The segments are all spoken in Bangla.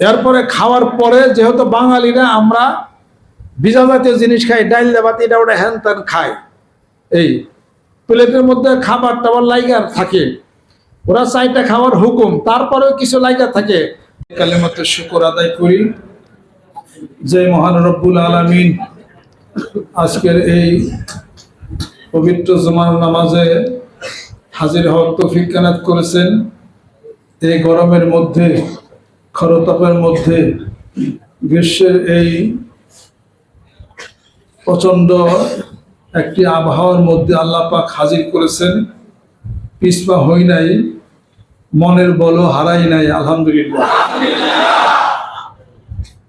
এরপরে খাওয়ার পরে যেহেতু বাঙালিরা আমরা বিজা জাতীয় জিনিস খাই, ডাইল দেবাত এটা ওটা হ্যান ত্যান খাই। এই প্লেটের মধ্যে খাবার টাবার লাইগার থাকে। ওরা চাইটা খাওয়ার হুকুম, তারপরেও কিছু লাইগার থাকে। শুকর আদায় করি। যে মহান রব্বুল আলমিন আজকের এই পবিত্র জমান নামাজে হাজির হওয়ার তৌফিক কানাত করেছেন। এই গরমের মধ্যে খরতাপের মধ্যে গ্রীষ্মের এই প্রচণ্ড একটি আবহাওয়ার মধ্যে আল্লাহ পাক হাজির করেছেন। পিসপা হই নাই, মনের বলও হারাই নাই, আলহামদুলিল্লাহ।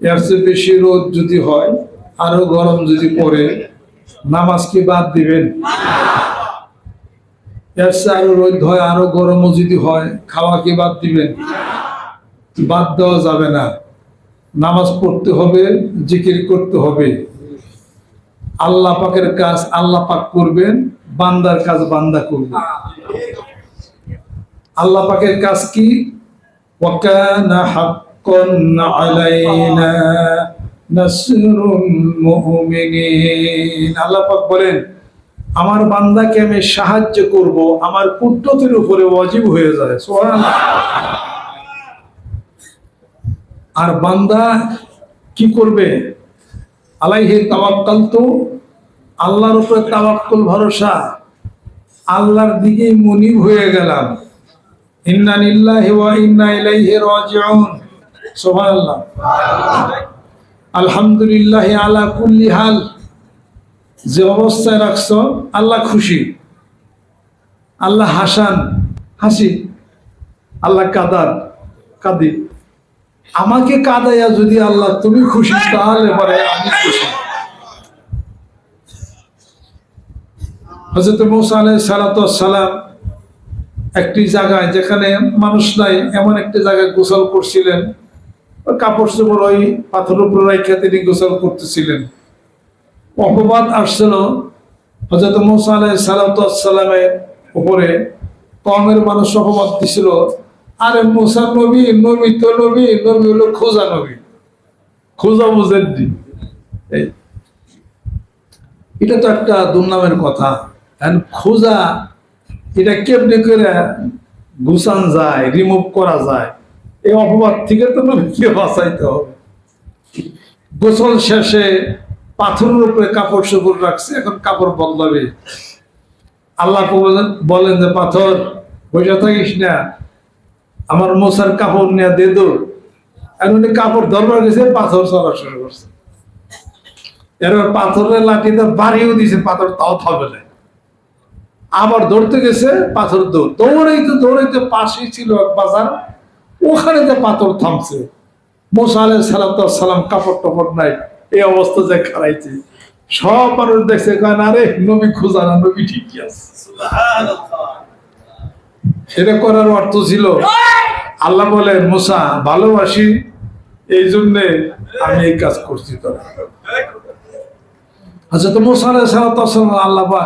এর চেয়ে বেশি রোদ যদি হয়, আরও গরম যদি পড়ে, নামাজ কি বাদ দিবেন? এর চেয়ে আরও রোদ হয়, আরও গরমও যদি হয়, খাওয়া কি বাদ দিবেন? বাদ দেওয়া যাবে না। নামাজ পড়তে হবে, জিকির করতে হবে। আল্লাহ পাকের কাজ আল্লাহ পাক করবেন, বান্দার কাজ বান্দা করবে। আল্লাহ পাকের কাজ কি? আল্লাহ পাক বলেন, আমার বান্দাকে আমি সাহায্য করব, আমার কুদ্রতের উপরে ওয়াজিব হয়ে যায়। সুবহানাল্লাহ। আর বান্দা কি করবে? আলাইহে তাওয়াক্কাল তো আল্লাহর উপরে তাওয়াক্কুল ভরসা। আল্লাহর দিকে মনিব হয়ে গেলাম। ইন্না লিল্লাহি ওয়া ইন্না ইলাইহি রাজিউন। সুবহানাল্লাহ। আলহামদুলিল্লাহ আলা কুল্লি হাল। যে অবস্থায় রাখছো, আল্লাহ খুশি। আল্লাহ হাসান। হাসি। আল্লাহ কাদার। কাদি আমাকে কাদাইয়া যদি আল্লাহ তুমি খুশি তাহলে পরে আমি খুশি। হজরত মৌসা আলাই সালাম একটি জায়গায় যেখানে মানুষ নাই এমন একটি জায়গায় গোসল করছিলেন। কাপড় চোপড় ওই পাথর উপর রাইখা তিনি গোসল করতেছিলেন। অপবাদ আসছিল হজরত মৌসা আলাই সালামের উপরে। কমের মানুষ অপবাদ দিছিল আরে মুসা নবী নবী তো নবী নবী হলো খোঁজা নবী। খোঁজা বুঝেন। এটা তো একটা দুর্নামের কথা। খোঁজা এটা কেমনি করে গুছান যায় রিমুভ করা যায়? এই অপবাদ থেকে তো নবীকে বাঁচাইতে হবে। গোসল শেষে পাথরের উপরে কাপড় চোপড় রাখছে এখন কাপড় বদলাবে। আল্লাহ বলেন বলেন যে পাথর বসে থাকিস না। আমার মশার কাপড় নিয়ে দে দো আর উনি কাপড় ধরবার গেছে, পাথর চলা শুরু করছে। এরপর পাথরের লাঠিতে বাড়িও দিছে, পাথর তাও থাকবে না আবার দৌড়তে গেছে, পাথর দৌড়। দৌড়াইতে দৌড়াইতে পাশেই ছিল এক বাজার, ওখানে যে পাথর থামছে। মোসা আলাই সালাম কাপড় টাপড় নাই, এই অবস্থা যে খারাইছে সব মানুষ দেখছে কেন আরে নবী খোঁজা না, নবী ঠিকই আছে। এটা করার অর্থ ছিল আল্লাহ বলেন মুসা ভালোবাসি এই জন্যে আমি এই কাজ করছি তোরা। আচ্ছা তো মুসা সালাম আল্লাহ বা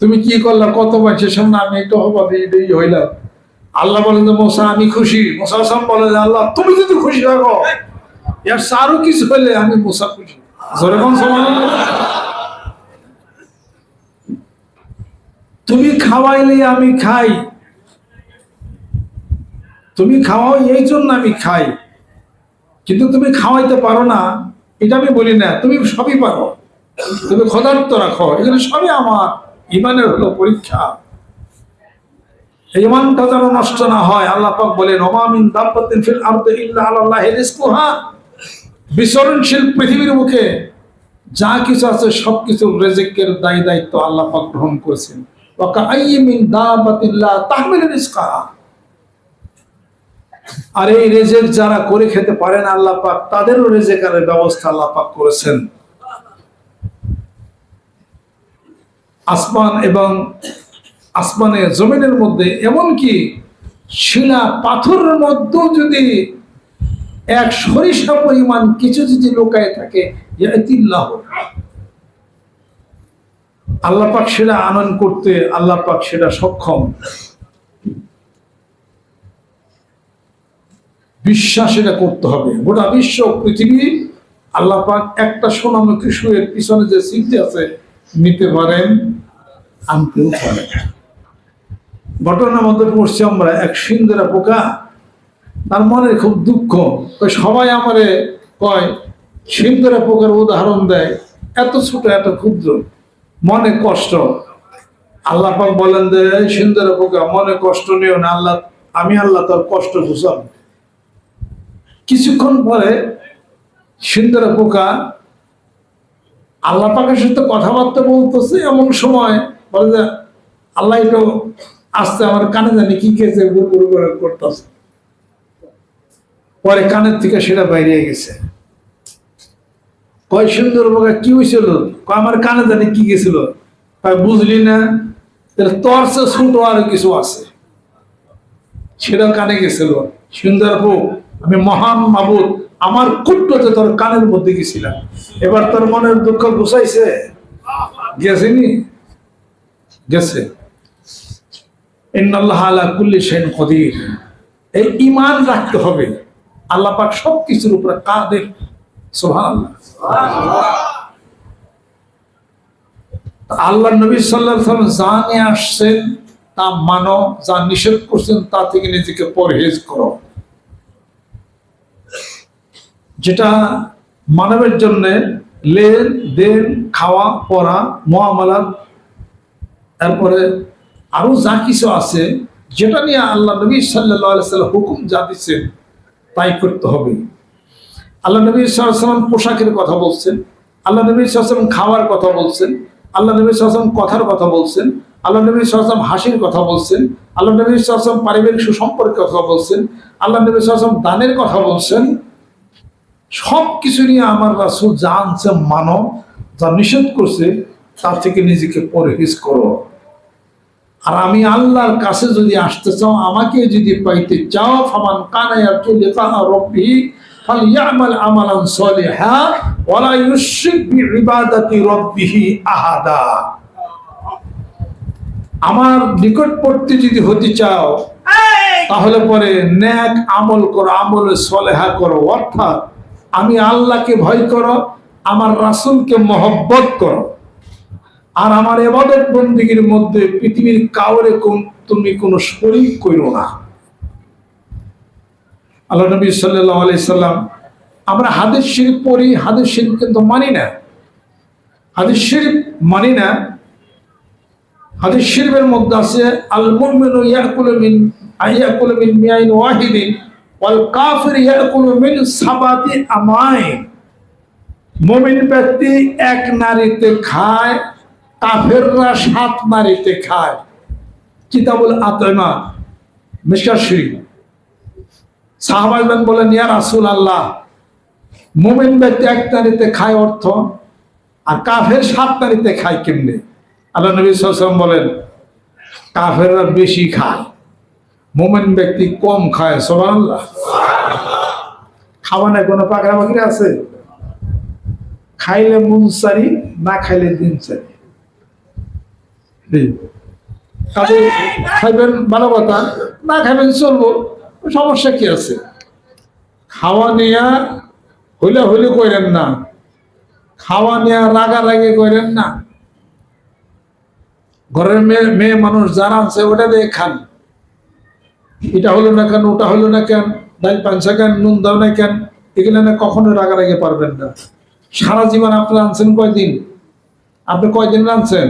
তুমি কি করলা? কত মানুষের সামনে আমি একটু দিয়ে হইলাম। আল্লাহ বলেন যে মোসা আমি খুশি। মোসা সাম বলে যে আল্লাহ তুমি যদি খুশি থাকো এর আরও কিছু হইলে আমি মোসা খুশি। সমান তুমি খাওয়াইলে আমি খাই তুমি খাওয়াও, এই জন্য আমি খাই। কিন্তু তুমি খাওয়াইতে পারো না, এটা আমি বলি না, তুমি সবই পারো। তুমি ক্ষদার্থ রাখো এখানে সবই আমার। ইমানের হলো পরীক্ষা। ইমানটা যেন নষ্ট না হয়, আল্লাহ পাক বলেন ওমামিন বিচরণশীল পৃথিবীর মুখে যা কিছু আছে, সবকিছু রেজেকের দায়ী দায়িত্ব আল্লাহ পাক গ্রহণ করেছেন। তাহমিলু রিজকাহা। আর এই রেজেক যারা করে খেতে পারেন আল্লাহ পাক, তাদেরও রেজেকারের ব্যবস্থা আল্লাহ পাক করেছেন। আসমান এবং আসমানে জমিনের মধ্যে এমনকি শিলা পাথরের মধ্যেও যদি এক সরিষা পরিমাণ কিছু যদি লোকায় থাকে, ইয়াতিল্লাহ। আল্লাহ পাক সেটা আনয়ন করতে আল্লাহ পাক সেটা সক্ষম। বিশ্বাস এটা করতে হবে। গোটা বিশ্ব পৃথিবী আল্লাহ পাক একটা সোনামুখী শুয়ের পিছনে যে স্মৃতি আছে, নিতে পারেন, আনতেও পারেন। ঘটনার মধ্যে পড়ছি আমরা, এক সিন্দুরা পোকা, তার মনে খুব দুঃখ। সবাই আমারে কয় সিন্দুরা পোকার উদাহরণ দেয়, এত ছোট, এত ক্ষুদ্র, মনে কষ্ট। আল্লাহ পাক বলেন যে, "এই সিন্দুরা পোকা, মনে কষ্ট নিও না, আল্লাহ, আমি আল্লাহ তোর কষ্ট ঘুষাম কিছুক্ষণ পরে সিন্দুরা পোকা, আল্লাহ পাকের সাথে কথাবার্তা বলতেছে এমন সময় বলে যে, আল্লাহ একটু আসতে আমার কানে জানি কি খেয়েছে গুড় করে করতেছে। পরে কানের থেকে সেটা বাইরে গেছে। কয়, সুন্দর বোকা কি হয়েছিল আমার কানে জানি কি গেছিল। বুঝলি না, তাহলে তোর ছোট আরও কিছু আছে। সেটা কানে গেছিল। সুন্দর হোক আমি মহান মাবুদ, আমার কুট্টতে তোর কানের মধ্যে গেছিলাম। এবার তোর মনের দুঃখ গুছাইছে? গেছেনি? গেছে। ইন্নাল্লাহ আল্লাহ উপরে আল্লাহ আসছেন তা মানো, যা নিষেধ করছেন তা থেকে নিজেকে পরহেজ করো। যেটা মানবের জন্য লেন, দেন, খাওয়া, পড়া মহামালাত তারপরে আরও যা কিছু আছে, যেটা নিয়ে আল্লাহ নবী সাল্লাম হুকুম যা দিচ্ছেন, তাই করতে হবে। আল্লাহ নবী সাল্লাম পোশাকের কথা বলছেন, আল্লাহ নবী সাল্লাম খাওয়ার কথা বলছেন, আল্লাহ নবী সাল্লাম কথার কথা বলছেন, আল্লাহ নবী সাল্লাম হাসির কথা বলছেন, আল্লাহ নবী সাল্লাম পারিবারিক সুসম্পর্কের কথা বলছেন, আল্লাহ নবী সাল্লাম দানের কথা বলছেন সব কিছু নিয়ে আমার রাসুল যা আনছে মানো যা নিষেধ করছে তার থেকে নিজেকে পরহেজ করো। আর আমি আল্লাহর কাছে যদি আসতে চাও আমাকে যদি পাইতে চাও ফামান কানায়া চলে তাহা রব্বি ফালিয়ামাল আমালান সলিহা ওয়ালা ইউশরিক বিইবাদাতি রব্বিহি আহাদা। আমার নিকটবর্তী যদি হতে চাও তাহলে পরে ন্যাক আমল করো আমলে সলেহা করো অর্থাৎ আমি আল্লাহকে ভয় করো, আমার রাসুলকে মহব্বত করো। আর আমার এবাদত বন্দীগীর মধ্যে পৃথিবীর কাউরে কোন- তুমি কোনো শরীক করো না। আল্লাহ নবী সাল্লাহ সাল্লাম, আমরা হাদিস শরীফ পড়ি, হাদিস শরীফ কিন্তু মানি না। হাদিস শরীফ মানি না। হাদিস শরীফের মধ্যে আছে আল মুমিনু ইয়াকুলু মিন আইয়াকুলু মিন মিয়াইন ওয়াহিদিন। মিন মুমিন ব্যক্তি এক নারীতে খায়, কাফেররা সাত নারীতে খায়। কিতাবুল আতমা মিশকার শরীফ। সাহাবাইবান বলেন, ইয়া রাসূল আল্লাহ মুমিন ব্যক্তি এক নারীতে খায় অর্থ, আর কাফের সাত নারীতে খায় কেমনে? আল্লাহ নবী বলেন, কাফেররা বেশি খায়। মোমেন ব্যক্তি কম খায়, সুবহানাল্লাহ। খাওয়ানে কোনো পাকড়া পাকড়ি আছে? খাইলে মন সারি না খাইলে দিন সারি খাইবেন ভালো কথা, না খাইবেন চলবো। সমস্যা কি আছে? খাওয়া নেয়া হইলে হইলে কইরেন না। খাওয়া নেয়া রাগা রাগারাগি কইরেন না। ঘরের মেয়ে মেয়ে মানুষ যারা আছে ওটা দিয়ে খান। এটা হলো না কেন, ওটা হলো না কেন, ডাল পাঞ্চা কেন, নুন দাও না কেন, এগুলো না কখনো রাগারাগি পারবেন না। সারা জীবন আপনি আনছেন কয়দিন? আপনি কয়দিন আনছেন?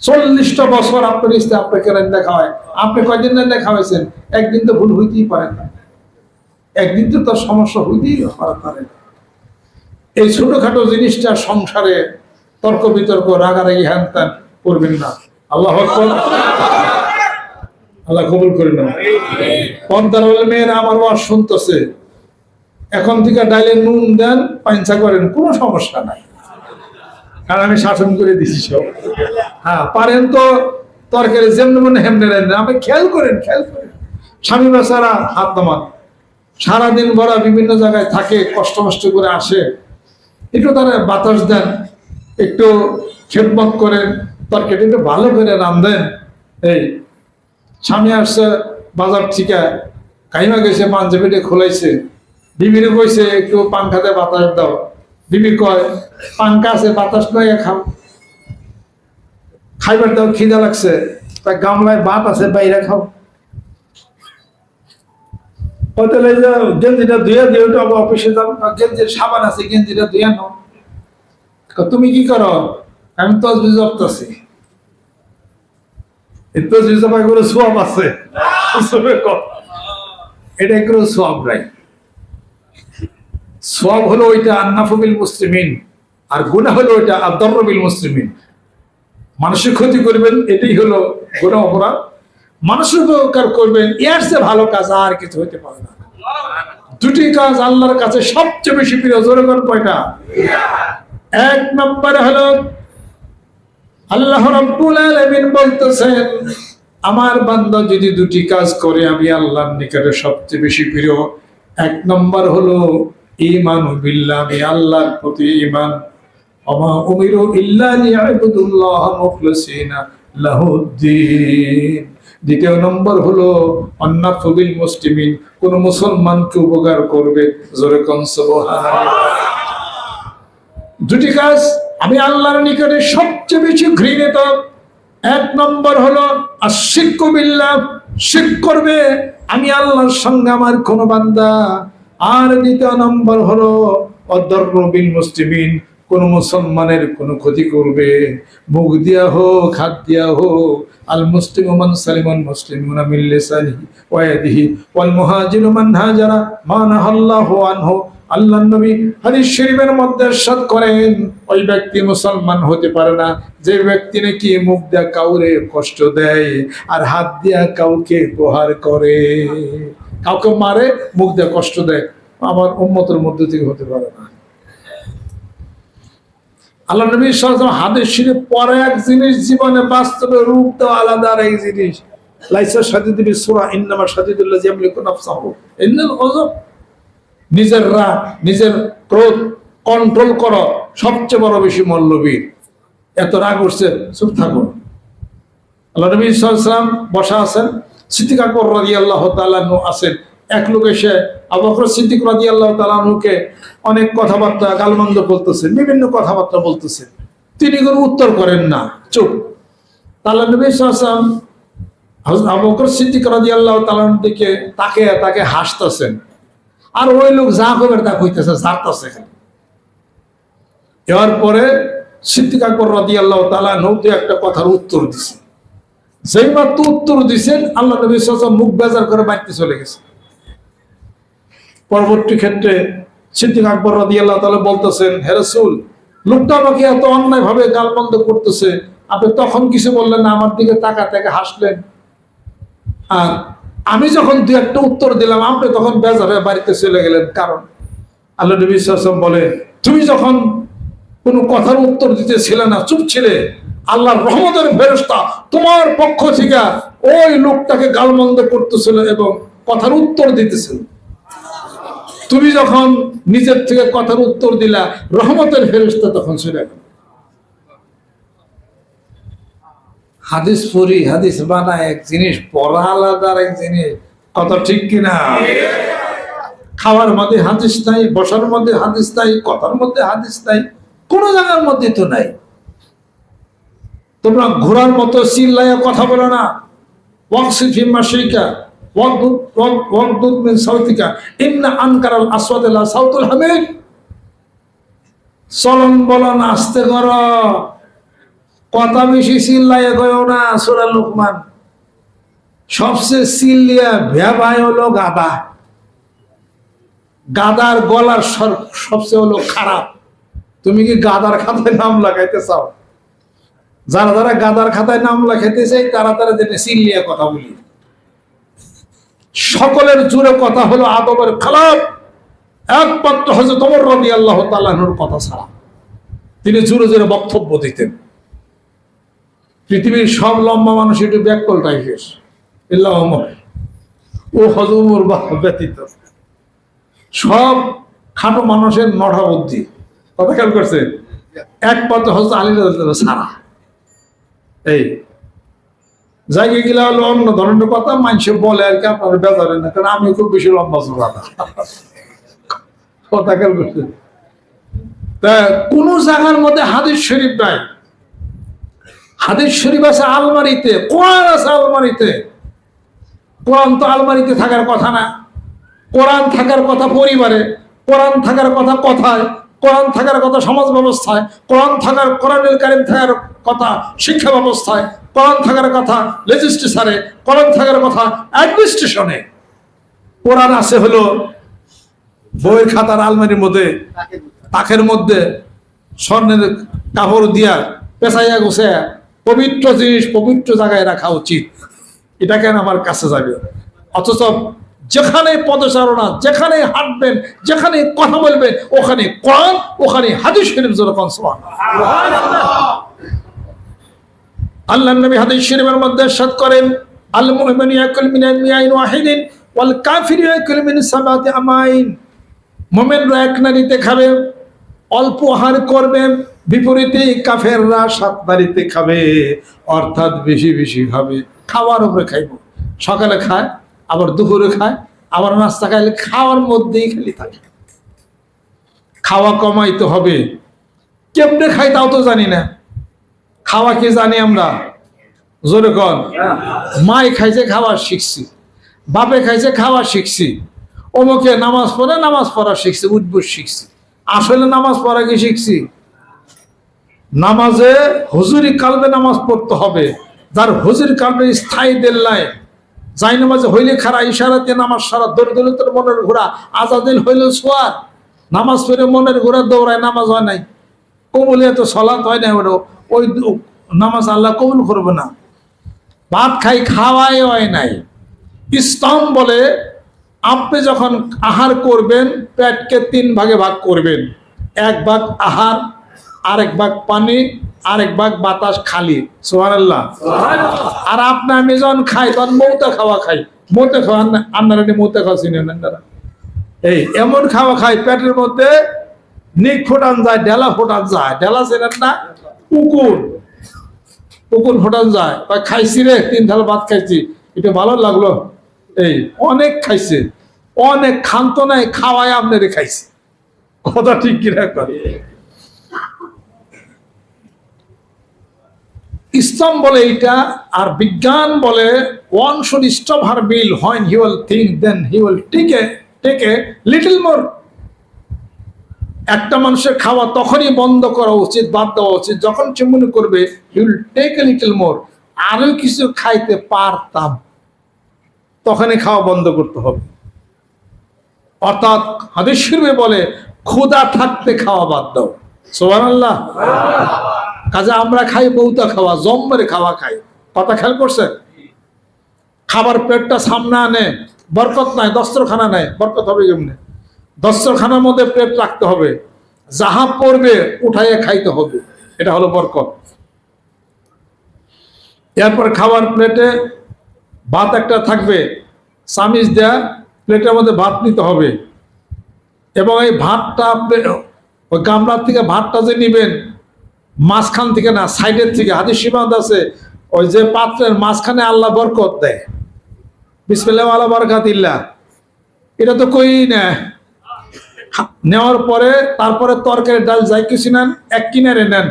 চল্লিশটা বছর আপনার স্ত্রী আপনাকে রান্না খাওয়ায়। আপনি কয়দিন রান্না খাওয়াইছেন? একদিন তো ভুল হইতেই পারে না। একদিন তো তার সমস্যা হইতেই পারে না। এই ছোটখাটো জিনিসটা সংসারে তর্ক বিতর্ক, রাগারাগি হ্যান ত্যান করবেন না। আল্লাহ। আল্লাহ কবুল করে না পন্থার বলে মেয়েরা আমার ওয়াজ শুনতেছে। এখন থেকে ডাইলে নুন দেন পাইনসা করেন, কোনো সমস্যা নাই। কারণ আমি শাসন করে দিছি সব। হ্যাঁ পারেন তো তরকারি যেমনি মনে হেমনে রান্না। আপনি খেয়াল করেন খেয়াল করেন। স্বামী বেচারা হাত নামান সারাদিন ভরা বিভিন্ন জায়গায় থাকে, কষ্ট কষ্ট করে আসে। একটু তারা বাতাস দেন, একটু খেদমত করেন তরকারি একটু ভালো করে রান্ধেন এই স্বামী আসছে বাজার থেকে কাইমা গেছে পাঞ্জাবিটা খোলাইছে। বিবিরে কইছে, একটু পাংখাতে বাতাস দাও। বিবি কয় পাংখা আছে, বাতাস নয় খাও। খাইবার দাও খিদা লাগছে, তা গামলায় ভাত আছে, বাইরে খাও। হোটেলে যে গেঞ্জিটা ধুয়ে দিয়ে ওটা অফিসে যাও। গেঞ্জির সাবান আছে, গেঞ্জিটা ধুয়ে নাও। তুমি কি করো? আমি তসবি জপতেছি করে সোয়াব আছে এটা সোয়াব নাই। সোয়াব হলো ওইটা মুসলিমিন, আর গুনাহ হলো ওইটা মুসলিমিন। মানুষের ক্ষতি করবেন, এটাই হলো গুনাহ অপরাধ। মানুষের উপকার করবেন, এর চেয়ে ভালো কাজ আর কিছু হতে পারে না। দুটি কাজ আল্লাহর কাছে সবচেয়ে বেশি প্রিয়, জোরে কয়টা? এক নম্বরে হলো আল্লাহ রাব্বুল আলামিন বলতেছেন, আমার বান্দা যদি দুটি কাজ করে, আমি আল্লাহর নিকটে সবচেয়ে বেশি প্রিয়। এক নম্বর হলো ঈমান বিল্লাহ, আমি আল্লাহর প্রতি ওমা উমিরু ইল্লা লিয়াবুদুল্লাহ মুখলিসিনা লাহুদ্দিন। দ্বিতীয় নম্বর হলো অন্নাফবিল মুসলিমিন, কোন মুসলমানকে উপকার করবে জোরে দুটি কাজ আমি আল্লাহর নিকটে সবচেয়ে বেশি ঘৃণিত। এক নম্বর হলো আশিক বিল্লাহ শিখ করবে, আমি আল্লাহর সঙ্গে আমার কোন বান্দা। আর দ্বিতীয় নম্বর হলো অদর্রবিল মুসলিমিন, কোন মুসলমানের কোন ক্ষতি করবে। মুখ দিয়া হোক, হাত দিয়া হোক, আল মুসলিম মান সালিমান মুসলিমুনা মিন লিসানিহি ওয়া ইয়াদিহি। ওয়াল মুহাজিরু মান হাজারা মা নাহাল্লাহু আনহু। আল্লাহ নবী হাদিস শরীফের মধ্যে ইরশাদ করেন, ওই ব্যক্তি মুসলমান হতে পারে না। যে ব্যক্তি নাকি মুখ দিয়া কাউরে কষ্ট দেয় আর হাত দিয়া কাউকে প্রহার করে। কাউকে মারে, মুখ দিয়ে কষ্ট দেয়। আমার উম্মতের মধ্যে থেকে হতে পারে না। আল্লাহ নবী সাল্লাল্লাহু হাদিস শরীফ পরে এক জিনিস জীবনে বাস্তবে রূপ তো আলাদা আর এক জিনিস। লাইসা সাদিদুল সূরা ইন্নামা সাদিদুল্লাহ ইয়ামলিকু নাফসাহু। ইন্নাল গজব নিজের রাগ, নিজের ক্রোধ কন্ট্রোল করো। সবচেয়ে বড় বেশি মল্লবীর। এত রাগ উঠছে, চুপ থাকো। আল্লাহ নবী সাল্লাম বসা আছেন। সিদ্দিক আকবর রাজি আল্লাহ তালানু আছেন। এক লোক এসে আবু সিদ্দিক রাজি আল্লাহ তালানুকে অনেক কথাবার্তা গালমন্দ বলতেছেন বিভিন্ন কথাবার্তা বলতেছেন তিনি কোনো উত্তর করেন না, চুপ। আল্লাহ নবী সাল্লাম আবু বকর সিদ্দিক রাজি আল্লাহ তালানুর দিকে তাকে তাকে হাসতেছেন। আর ওই লোক যা করবে তা কইতেছে ঝাড়তেছে খালি এবার পরে সিদ্দিক আকবর রাজি আল্লাহ তালা নৌতে একটা কথার উত্তর দিছে। যেই মাত্র উত্তর দিছেন, আল্লাহ নবী সাল্লাম মুখ বেজার করে বাড়িতে চলে গেছে। পরবর্তী ক্ষেত্রে সিদ্দিক আকবর রাজি আল্লাহ তালা বলতেছেন হেরসুল লোকটা আমাকে এত অন্যায় ভাবে গালবন্ধ করতেছে, আপনি তখন কিছু বললেন না, আমার দিকে তাকা তাকে হাসলেন। আর আমি যখন দু একটা উত্তর দিলাম, আপনি তখন বেজার হয়ে বাড়িতে চলে গেলেন। কারণ আল্লাহ নবী সাল্লাম বলে তুমি যখন কোনো কথার উত্তর দিতেছিলে না, চুপ ছিলে, আল্লাহর রহমতের ফেরস্তা তোমার পক্ষ থেকে ওই লোকটাকে গালমন্দ করতেছিল এবং কথার উত্তর দিতেছিল। তুমি যখন নিজের থেকে কথার উত্তর দিলা, রহমতের ফেরস্তা তখন চলে গেল। হাদিস পড়ি, হাদিস বানা এক জিনিস পড়া আলাদা আর এক জিনিস। কত ঠিক কিনা? খাওয়ার মধ্যে হাদিস নাই, বসার মধ্যে হাদিস নাই, কথার মধ্যে হাদিস নাই, কোন জায়গার মধ্যে তো নাই। তোমরা ঘোরার মতো চিল্লাইয়া কথা বলো না। মাসিকা চলন বলন, আস্তে কর। কথা বেশি চিল্লাইয়া গয়ও না, সুরা লোকমান। সবচেয়ে চিল্লিয়া ভ্যাবায় হলো গাদা গাদার গলার সবচেয়ে হলো খারাপ। তুমি কি গাদার খাতায় নাম লাগাইতে চাও? যারা যারা গাদার খাতায় নাম লেখাইতে চাই তারা তারা যেটা চিল্লিয়া কথা বলি। সকলের জুড়ে কথা হলো আদবের খারাপ একমাত্র হজরত ওমর রবি আল্লাহ তাল্লাহর কথা ছাড়া। তিনি জুড়ে জুড়ে বক্তব্য দিতেন। পৃথিবীর সব লম্বা মানুষ একটু ব্যাকল টাইপের। ও হজমর বা ব্যতীত। সব খাটো মানুষের নড়া বুদ্ধি। কথা খেয়াল করছে? একমাত্র হজরত আলী সারা এই, জায়গায় গেলে হলো অন্য ধরনের কথা, মানুষে বলে আর কি, আপনার বেজারেন না, কারণ আমি খুব বেশি লম্বা না কথা খেয়াল করছে? তা কোন জায়গার মধ্যে হাদিস শরীফ নাই। হাদিস শরীফ আছে আলমারিতে, কোরআন আছে আলমারিতে। কোরআন তো আলমারিতে থাকার কথা না। কোরআন থাকার কথা পরিবারে, কোরআন থাকার কথা কথায়, কোরআন থাকার কথা সমাজ ব্যবস্থায়, কোরআন থাকার কোরআনের কারিম থাকার কথা শিক্ষা ব্যবস্থায়, কোরআন থাকার কথা লেজিস্ট্রেশনে কোরআন থাকার কথা অ্যাডমিনিস্ট্রেশনে। কোরআন আছে হলো বইয়ের খাতার আলমারির মধ্যে, তাকের মধ্যে, স্বর্ণের কাপড় দিয়া পেঁচাইয়া গোছে পবিত্র জিনিস পবিত্র জায়গায় রাখা উচিত। এটা কেন আমার কাছে যাবে? অথচ যেখানে পদচারণা, যেখানে হাঁটবেন, যেখানে কথা বলবেন, ওখানে কোরআন, ওখানে হাদিস শরীফ যেরকম সমান। আল্লাহ নবী হাদিস শরীফের মধ্যে সাত করেন, আল মুমিন ইয়াকুল মিন মিয়াইন ওয়াহিদিন ওয়াল কাফির ইয়াকুল মিন সাবাতি আমাইন। মুমিনরা এক নারীতে খাবে, অল্প আহার করবেন বিপরীতে কাফেররা সাত নারীতে খাবে, অর্থাৎ বেশি বেশি খাবে খাওয়ার উপরে খাইব। সকালে খায়, আবার দুপুরে খায়, আবার নাস্তা খাইলে খাওয়ার মধ্যেই খালি থাকে। খাওয়া কমাইতে হবে। কেমনে খাই তাও তো জানি না। খাওয়া কি জানি আমরা? জোরে কন। মাই খাইছে, খাওয়া শিখছি। বাপে খাইছে, খাওয়া শিখছি। অমুকে নামাজ পড়ে, নামাজ পড়া শিখছি উঠবস শিখছি। আসলে নামাজ পড়া কি শিখছি? নামাজে হুজুরি কালবে নামাজ পড়তে হবে। যার হুজুরি কালবে স্থায়ী দেল্লায় যাই নামাজে হইলে খারা ইশারাতে নামাজ সারা দৌড় মনের ঘোড়া আজাদিল হইল সোয়ার। নামাজ পড়ে মনের ঘোড়া দৌড়ায় নামাজ হয় নাই। কবুলে তো সলাত হয় না ওটা ওই নামাজ আল্লাহ কবুল করবে না। ভাত খাই খাওয়াই হয় নাই। ইসলাম বলে, আপনি যখন আহার করবেন, পেটকে তিন ভাগে ভাগ করবেন। এক ভাগ আহার আরেক ভাগ পানি আরেক ভাগ বাতাস খালি। সোহানাল্লাহ আর আপনি আমি যখন খাই তখন মৌতা খাওয়া খাই। মৌতে খাওয়া আপনারা মৌতে খাওয়া চিনেন আপনারা। এই এমন খাওয়া খাই পেটের মধ্যে নিক ফোটান যায় ডেলা ফোটান যায়। ডেলা চেনেন না উকুন। উকুন ফোটান যায়। বা খাইছি রে তিন থাল ভাত খাইছি। এটা ভালো লাগল? এই অনেক খাইছে। অনেক খান্ত নাই খাওয়ায় আপনারে খাইছে। কথা ঠিক কিনা করে ইসলাম বলে এটা আর বিজ্ঞান বলে one should stop her bill when he will think then he will take a little more একটা মানুষের খাওয়া তখনই বন্ধ করা উচিত, বাদ দেওয়া উচিত, যখন সে করবে he will take a little more আরও কিছু খাইতে পারতাম, তখনই খাওয়া বন্ধ করতে হবে। অর্থাৎ হাদিস বলে, ক্ষুধা থাকতে খাওয়া বাদ দাও। সোহান আল্লাহ কাজে আমরা খাই বৌতা খাওয়া জম জম্মের খাওয়া খাই। কথা খেয়াল করছে খাবার পেটটা সামনে আনে, বরকত নাই, দস্ত্রখানা নাই, বরকত হবে কেমনে? দস্ত্রখানার মধ্যে পেট রাখতে হবে, যাহা পড়বে উঠাইয়ে খাইতে হবে, এটা হলো বরকত। এরপর খাবার প্লেটে ভাত একটা থাকবে, চামিচ দেয়া, প্লেটের মধ্যে ভাত নিতে হবে। এবং এই ভাতটা গামলার থেকে ভাতটা যে নিবেন মাঝখান থেকে না, সাইডের থেকে, হাদিস সীমান্ত আছে, ওই যে পাত্রের মাঝখানে আল্লাহ বরকত দেয়। বিসমিল্লাহ, আল্লাহ বরকাত ইল্লা এটা তো কই না। নেওয়ার পরে, তারপরে তরকারি ডাল যাই কিছু নেন, এক কিনারে নেন।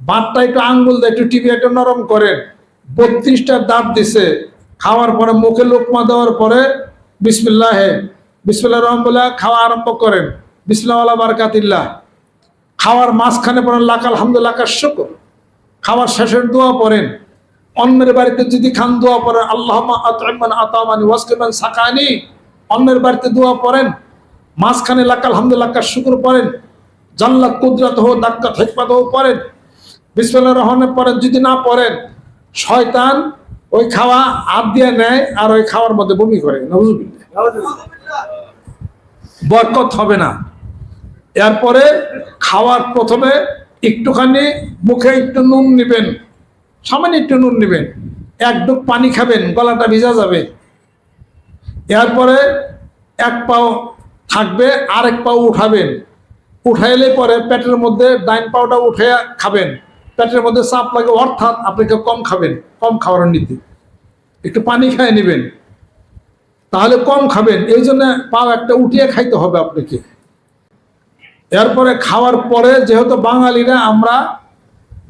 ভাতটা একটু আঙ্গুল দেয় একটু টিপে একটু নরম করেন। বত্রিশটা দাঁত দিছে। খাওয়ার পরে মুখে লোকমা দেওয়ার পরে বিসমিল্লাহ হে বিসমিল্লাহ রহম বলে খাওয়া আরম্ভ করেন। বিসমিল্লাহ, আল্লাহ বারকাতিল্লাহ। খাওয়ার মাঝখানে পড়েন লাক আলহামদুলিল্লাহ কার শুকর খাওয়ার শেষের দোয়া পড়েন। অন্যের বাড়িতে যদি খান দোয়া পড়েন আল্লাহ আতমান আতামানি ওয়াসকিমান সাকানি। অন্যের বাড়িতে দোয়া পড়েন মাঝখানে লাক আলহামদুলিল্লাহ কার শুকর পড়েন। জাল্লা কুদরাত হো দাক্কা হেকমাত হো পড়েন। বিসমিল্লাহ রহমানে পড়েন যদি না পড়েন শয়তান ওই খাওয়া হাত দিয়ে নেয় আর ওই খাওয়ার মধ্যে বমি করে। বরকত হবে না। এরপরে খাওয়ার প্রথমে একটুখানি মুখে একটু নুন নেবেন, সামান্য একটু নুন নেবেন, এক ডুব পানি খাবেন, গলাটা ভিজা যাবে। এরপরে এক পাও থাকবে, আরেক পাও উঠাবেন। উঠাইলে পরে পেটের মধ্যে ডাইন পাওটা উঠে খাবেন। পেটের মধ্যে চাপ লাগে, অর্থাৎ আপনি আপনাকে কম খাবেন, কম খাওয়ার নীতি। একটু পানি খেয়ে নেবেন, তাহলে কম খাবেন। এই জন্য পাও একটা উঠিয়ে খাইতে হবে আপনাকে। এরপরে খাওয়ার পরে যেহেতু বাঙালিরা আমরা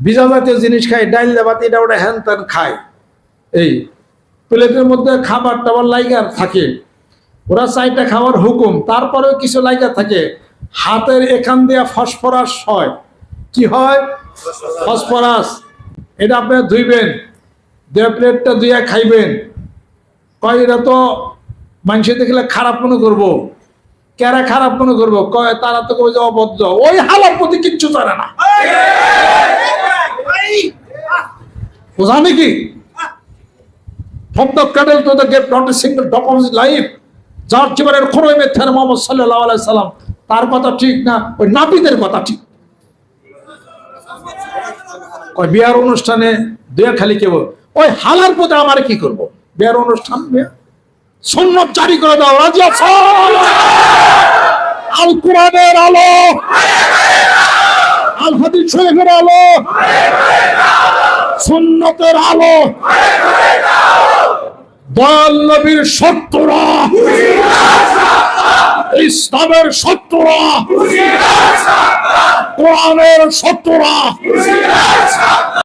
বিজা জাতীয় জিনিস খাই, ডাইল দেবাত, এটা ওটা হ্যান ত্যান খাই। এই প্লেটের মধ্যে খাবার টাবার লাইগার থাকে। ওরা চাইটা খাওয়ার হুকুম। তারপরেও কিছু লাইগার থাকে। হাতের এখান দিয়ে ফসফরাস হয়। কি হয়? ফসফরাস। এটা আপনি ধুইবেন। দিয়ে প্লেটটা ধুইয়া খাইবেন। কয়, এটা তো মানুষ দেখলে খারাপ মনে করব। কেরা খারাপ মনে করব? কয় তারা তো কবে যে অবদ্ধ ওই হালার প্রতি কিচ্ছু জানে না। বোঝা নাকি From the cradle to the grave, not a single drop of his life. তার কথা ঠিক না ওই নাপিতের কথা ঠিক। ওই বিয়ার অনুষ্ঠানে দুয়া খালি কেবল ওই হালার প্রতি আমার কি করব? বিয়ার অনুষ্ঠান বিয়া? সুন্নত করে আল কোরআনের আলো। আল হাদিস শরীফের আলো। সুন্নতের আলো। দয়াল নবীর সত্যরা ইসলামের সত্যরা কোরআনের সত্যরা